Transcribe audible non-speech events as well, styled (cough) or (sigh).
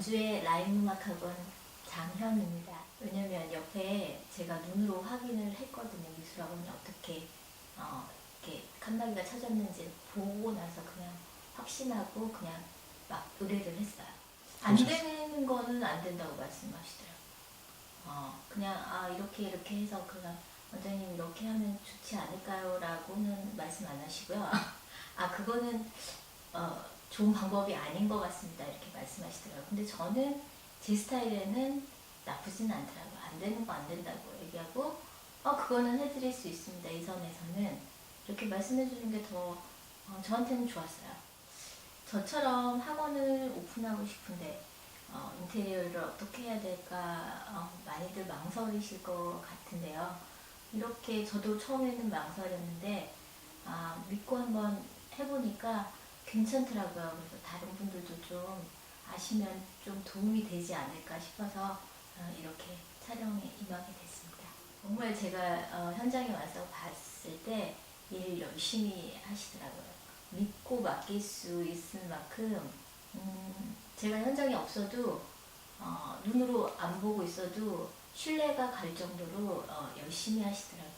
연주의 라임 음악학원 장현입니다. 왜냐면 옆에 제가 눈으로 확인을 했거든요. 미술학원이 어떻게 어, 이렇게 칸막이가 쳐졌는지 보고 나서 그냥 확신하고 그냥 막 의뢰를 했어요. 안 되는 거는 안 된다고 말씀하시더라고요. 어, 그냥 아 이렇게 이렇게 해서 그냥 원장님 이렇게 하면 좋지 않을까요?라고는 말씀 안 하시고요. (laughs) 아 그거는 어, 좋은 방법이 아닌 것 같습니다. 이렇게 말씀하시더라고요. 근데 저는 제 스타일에는 나쁘진 않더라고요. 안 되는 거 안 된다고 얘기하고 어 그거는 해드릴 수 있습니다. 이 선에서는 이렇게 말씀해 주는 게더 어, 저한테는 좋았어요. 저처럼 학원을 오픈하고 싶은데 어, 인테리어를 어떻게 해야 될까 어, 많이들 망설이실 것 같은데요. 이렇게 저도 처음에는 망설였는데 아, 믿고 한번 해보니까 괜찮더라고요. 그래서 다른 분들도 좀 아시면 좀 도움이 되지 않을까 싶어서 어, 이렇게 촬영에 임하게 됐습니다. 정말 제가 어, 현장에 와서 봤을 때 일 열심히 하시더라고요. 믿고 맡길 수 있을 만큼 음, 제가 현장에 없어도 어, 눈으로 안 보고 있어도 신뢰가 갈 정도로 어, 열심히 하시더라고요.